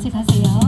같이 가세요.